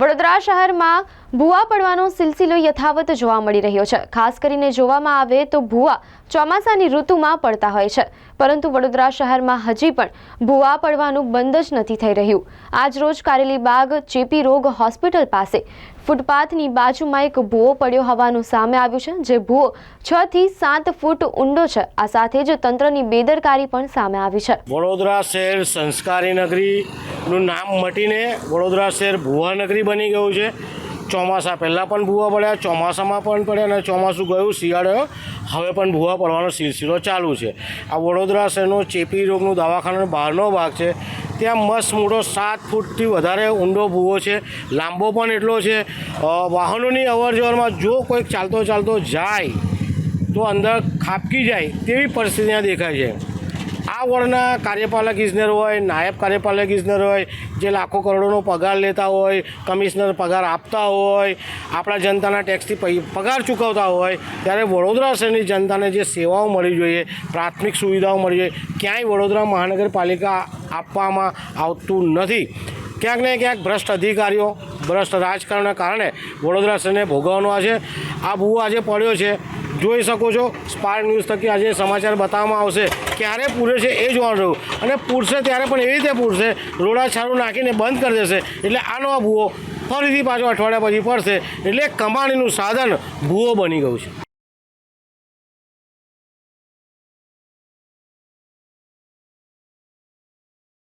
વડોદરા શહેરમાં ભૂવા પડવાનો સિલસિલો યથાવત જોવા મળી રહ્યો છે. ખાસ કરીને જોવામાં આવે તો ભૂવા ચોમાસાની ઋતુમાં પડતા હોય છે. પરંતુ વડોદરા શહેરમાં હજી પણ ભૂવા પડવાનું બંધ જ નથી થઈ રહ્યું. આજ રોજ કારેલીબાગ ચેપી રોગ હોસ્પિટલ પાસે ફૂટપાથની બાજુમાં એક ભૂવો પડ્યો હોવાનું સામે આવ્યું છે, જે ભૂવો છ થી સાત ફૂટ ઊંડો છે. આ સાથે જ તંત્રની બેદરકારી પણ સામે આવી છે. વડોદરા શહેર સંસ્કારી નગરીનું નામ મટીને વડોદરા શહેર ભુવાનગરી બની ગયું છે. ચોમાસા પહેલાં પણ ભૂવા પડ્યા, ચોમાસામાં પણ પડ્યા અને ચોમાસું ગયું, શિયાળો. હવે પણ ભૂવા પડવાનો સિલસિલો ચાલુ છે. આ વડોદરા શહેરનો ચેપી રોગનું દવાખાનાનો બહારનો ભાગ છે. ત્યાં મસ્ત મોટો સાત ફૂટથી વધારે ઊંડો ભૂવો છે. લાંબો પણ એટલો છે. વાહનોની અવરજવરમાં જો કોઈક ચાલતો ચાલતો જાય, તો અંદર ખાપકી જાય તેવી પરિસ્થિતિ દેખાય છે. આ વોર્ડના કાર્યપાલક ઇજનેર હોય, નાયબ કાર્યપાલક ઇજનેર હોય, જે લાખો કરોડોનો પગાર લેતા હોય, કમિશનર પગાર આપતા હોય, આપણા જનતાના ટેક્સથી પગાર ચૂકવતા હોય, ત્યારે વડોદરા શહેરની જનતાને જે સેવાઓ મળવી જોઈએ, પ્રાથમિક સુવિધાઓ મળી જોઈએ, ક્યાંય વડોદરા મહાનગરપાલિકા આપવામાં આવતું નથી. ક્યાંક ને ક્યાંક ભ્રષ્ટ અધિકારીઓ ભ્રષ્ટ રાજકારણના કારણે વડોદરા શહેરને ભોગવવાનો આ છે. આ ભૂવો આજે પડ્યો છે. જોઈ શકો છો સ્પાર્ક ન્યૂઝ થકી આજે સમાચાર બતાવવામાં આવશે. ક્યારે પૂરે છે એ જોવાનું રહ્યું. અને પૂરશે ત્યારે પણ એવી રીતે પૂરશે, રોડા છારું નાખીને બંધ કરી દેશે. એટલે આનો આ ભૂવો ફરીથી પાછો અઠવાડિયા પછી પડશે. એટલે કમાણીનું સાધન ભૂવો બની ગયું છે.